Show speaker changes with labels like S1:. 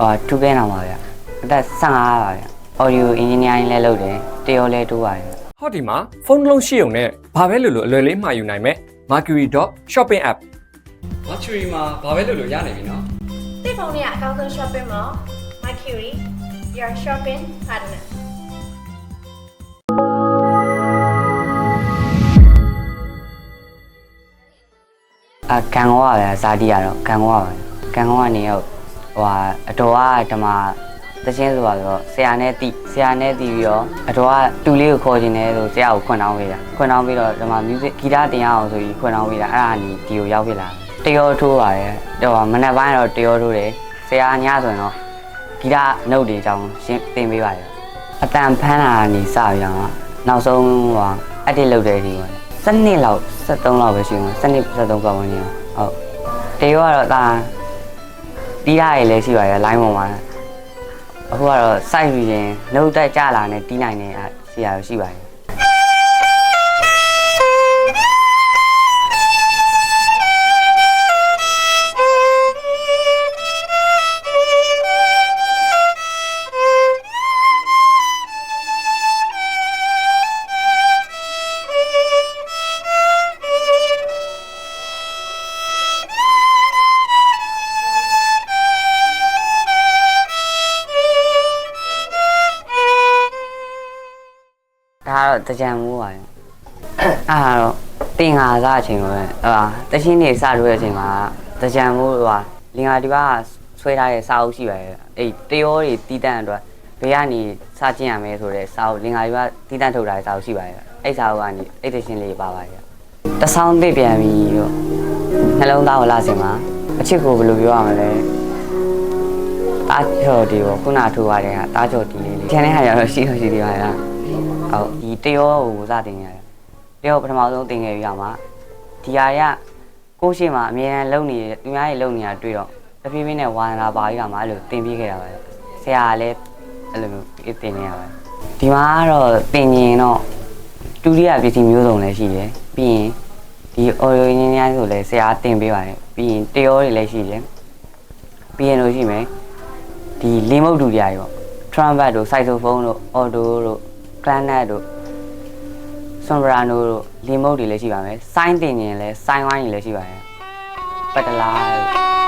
S1: ဟိုတူကဲနာမှာဗျအသက်15ပါဗျ audio engineering လည်းလုပ်တယ်တရောလည်းတိုးပါတယ်
S2: ဟောဒီမှာဖုန်းတစ်လုံးရှိုံနဲ့ဘာပဲလို့လို့အလွယ်လေးမှာယူနိုင်မယ် mercury.shopping app mercury မှာဘာပဲလို့လို့ရနိုင်ပြီနော်
S3: တိဖုန်းလေးကအကောင်းဆုံး shopping mall Mercury your shopping partner
S1: အကန်ကောပါဗျဇာတိရတော့ကန်ကောပါဗျကန်ကောကနေတော့ ဟိုဟာအတော်ကဓမ္မတချင်းဆိုပါဆိုတော့ဆရာနဲ့တီဆရာနဲ့တီပြီးတော့အတော်ကတူလေးကိုခေါ်ခြင်းတယ်ဆိုဆရာကိုခွန့်တောင်းပေးတာခွန့်တောင်းပြီးတော့ဓမ္မ music ဂီတတင်ရအောင်ဆိုပြီးခွန့်တောင်းပေးတာအဲ့ဒါနီဒီကိုရောက်ဖြစ်လာတရောထိုးပါရဲ့တော့မနေ့ပိုင်းတော့တရောထိုးတယ်ဆရာညဆိုရင်တော့ဂီတနှုတ်တွေအကြောင်းရှင်းသင်ပေးပါရဲ့အတန်ဖန်းလာနေစပြီးတော့နောက်ဆုံးဟိုအက်ဒစ်လုပ်တဲ့ဒီပေါ့စနစ်လောက်73လောက်ပဲရှိမှာစနစ်73ပတ်ဝန်းကျင်ဟုတ်တရောကတော့ဒါ တီးရရလည်းရှိပါရဲ့ line ပေါ်မှာအခုကတော့ site ပြီးရင်နှုတ်တက်ကြလာနဲ့တီးနိုင်နေအရှိရရှိပါရဲ့ တော့တကြံမိုးပါရဲ့အဲ့ဒါတော့တင်ငါစားအချိန်ပဲဟာတချင်းနေစလို့တဲ့အချိန်မှာတကြံမိုးဟိုဟာလင်္ကာဒီပါဆွဲထားတဲ့စာအုပ်ရှိပါရဲ့အဲ့တရောတွေတီးတန့်အတွက်ဘေးကနေစကျင်ရမယ်ဆိုတဲ့စာအုပ်လင်္ကာဒီပါတီးတန့်ထုတ်ထားတဲ့စာအုပ်ရှိပါရဲ့အဲ့စာအုပ်ကနေအဲ့တချင်းလေးပါပါရဲ့တဆောင်းသိပြန်ပြီတော့နှလုံးသားကိုလာစင်မှာအချစ်ကိုဘယ်လိုပြောရမလဲ တားချော်ဒီကိုခုနထိုးပါတယ်ဟာတားချော်ဒီလေးလေးကျန်တဲ့ဟာကျတော့ရှိတော့ရှိသေးပါရဲ့ဟုတ်ဒီတရောကိုစတင်ရတယ်တရောပထမဆုံးတင်ခဲ့ပြီးတော့မှဒီဟာရကိုရှိမှအမြဲတမ်းလုံနေတယ်သူများတွေလုံနေတာတွေ့တော့တဖြည်းဖြည်းနဲ့ဝါသနာပါပြီးတော့မှအဲ့လိုတင်ပြီးခဲ့တာပဲဆရာကလည်းအဲ့လိုမျိုးတင်နေရပါဒီမှာကတော့တင်ရင်တော့ဒုတိယပစ္စည်းမျိုးစုံလည်းရှိတယ်ပြီးရင်ဒီ audio engineering ဆိုလည်းဆရာတင်ပေးပါတယ်ပြီးရင်တရောတွေလည်းရှိတယ်ပြီးရင်လို့ရှိမယ် ဒီလီမုတ်ဒူတွေပေါ့ trumpet တို့ saxophone တို့ auto တို့ clarinet တို့ soprano တို့ remote တွေလည်းရှိပါမယ်။ sign တင်ရင်လည်း sign wine တွေလည်းရှိပါတယ်။ပတလာတို့